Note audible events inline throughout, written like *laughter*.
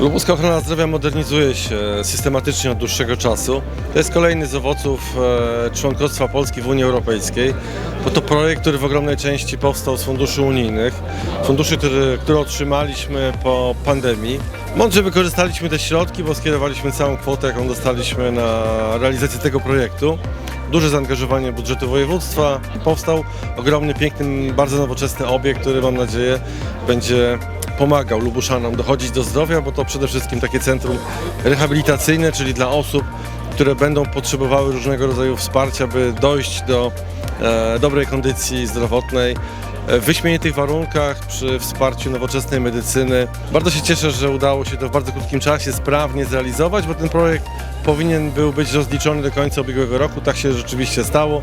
Lubuska ochrona zdrowia modernizuje się systematycznie od dłuższego czasu. To jest kolejny z owoców e, członkostwa Polski w Unii Europejskiej, bo to projekt, który w ogromnej części powstał z funduszy unijnych, funduszy, które, które otrzymaliśmy po pandemii. Mądrze wykorzystaliśmy te środki, bo skierowaliśmy całą kwotę, jaką dostaliśmy na realizację tego projektu. Duże zaangażowanie budżetu województwa. Powstał ogromny, piękny, bardzo nowoczesny obiekt, który mam nadzieję będzie pomagał Lubuszanom dochodzić do zdrowia, bo to przede wszystkim takie centrum rehabilitacyjne, czyli dla osób, które będą potrzebowały różnego rodzaju wsparcia, by dojść do e, dobrej kondycji zdrowotnej e, w wyśmienitych warunkach, przy wsparciu nowoczesnej medycyny. Bardzo się cieszę, że udało się to w bardzo krótkim czasie sprawnie zrealizować, bo ten projekt powinien był być rozliczony do końca ubiegłego roku. Tak się rzeczywiście stało,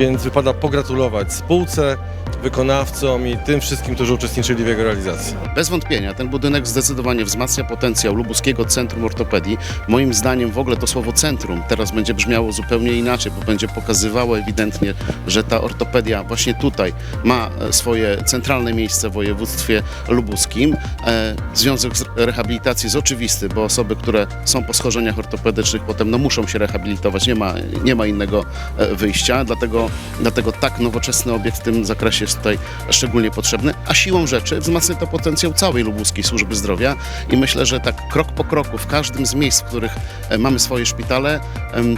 więc wypada pogratulować spółce, wykonawcom i tym wszystkim, którzy uczestniczyli w jego realizacji. Bez wątpienia ten budynek zdecydowanie wzmacnia potencjał Lubuskiego Centrum Ortopedii. Moim zdaniem w ogóle to słowo centrum teraz będzie brzmiało zupełnie inaczej, bo będzie pokazywało ewidentnie, że ta ortopedia właśnie tutaj ma e, swoje centralne miejsce w województwie lubuskim. E, Związek rehabilitacji jest oczywisty, bo osoby, które są po schorzeniach ortopedycznych potem no, muszą się rehabilitować, nie ma, nie ma innego e, wyjścia, dlatego, dlatego tak nowoczesny obiekt w tym zakresie jest tutaj szczególnie potrzebny, a siłą rzeczy wzmacnia to potencjał całej lubuskiej służby zdrowia. I myślę, że tak krok po kroku w każdym z miejsc, w których e, mamy swoje szpitale,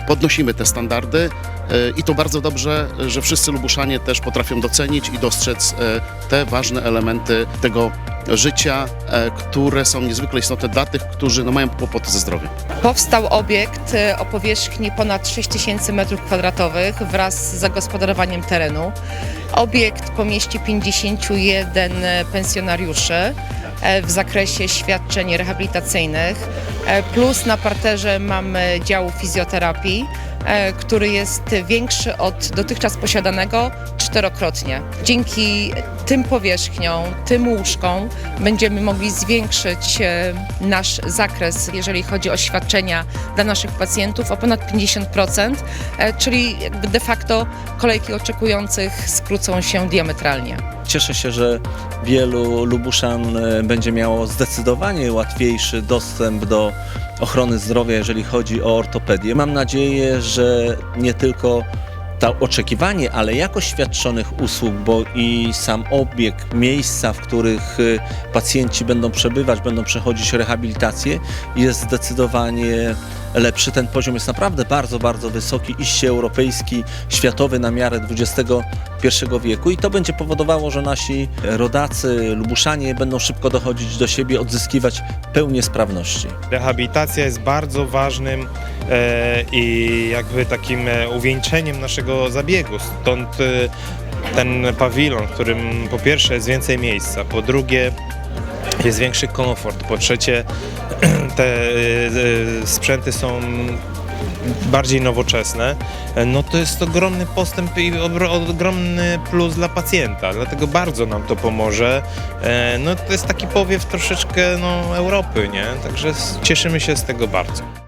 podnosimy te standardy. E, i to bardzo dobrze, że wszyscy lubuszanie też potrafią docenić i dostrzec e, te ważne elementy tego życia, e, które są niezwykle istotne dla tych, którzy no, mają kłopoty ze zdrowiem. Powstał obiekt e, o powierzchni ponad 6000 m2 wraz z zagospodarowaniem terenu. Obiekt pomieści 51 pensjonariuszy e, w zakresie świadczeń rehabilitacyjnych, plus na parterze mamy dział fizjoterapii, który jest większy od dotychczas posiadanego czterokrotnie. Dzięki tym powierzchniom, tym łóżkom będziemy mogli zwiększyć e, nasz zakres, jeżeli chodzi o świadczenia dla naszych pacjentów o ponad 50%, e, czyli de facto kolejki oczekujących skrócą się diametralnie. Cieszę się, że wielu Lubuszan e, będzie miało zdecydowanie łatwiejszy dostęp do ochrony zdrowia, jeżeli chodzi o ortopedię. Mam nadzieję, że nie tylko to oczekiwanie, ale jakość świadczonych usług, bo i sam obieg, miejsca, w których y, pacjenci będą przebywać, będą przechodzić rehabilitację, jest zdecydowanie lepszy. Ten poziom jest naprawdę bardzo, bardzo wysoki, iście europejski, światowy na miarę XXI wieku i to będzie powodowało, że nasi rodacy, lubuszanie będą szybko dochodzić do siebie, odzyskiwać pełnię sprawności. Rehabilitacja jest bardzo ważnym e, i jakby takim e, uwieńczeniem naszego zabiegu. Stąd e, ten pawilon, w którym po pierwsze jest więcej miejsca, po drugie jest większy komfort, po trzecie *clears throat* te e, sprzęty są bardziej nowoczesne, no to jest ogromny postęp i ogro- ogromny plus dla pacjenta, dlatego bardzo nam to pomoże. E, No to jest taki powiew troszeczkę no, Europy, nie? Także cieszymy się z tego bardzo.